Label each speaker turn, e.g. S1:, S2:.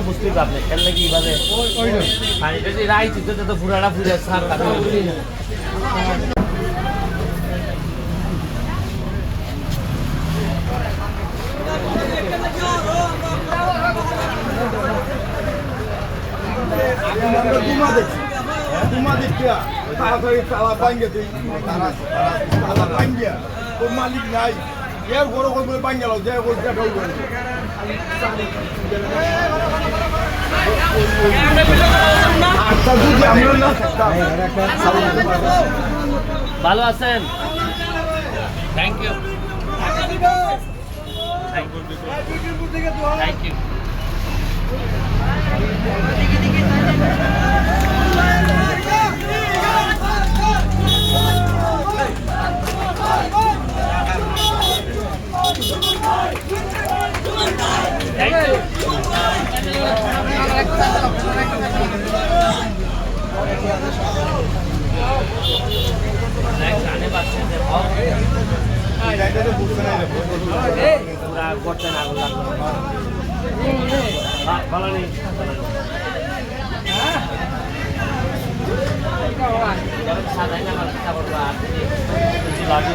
S1: বুঝতেই পারবে এর লাগি এভাবে আর এটা যে রাই চিত্র তো ফুরাটা ফুরে সার
S2: মালিক নাই এর বড় করে ভাঙ্গে যে
S1: ভালো আছেন থ্যাংক ইউ থ্যাংক ইউ ভালো নেই সাদাই না আমার খাবার বা কিছু লাগে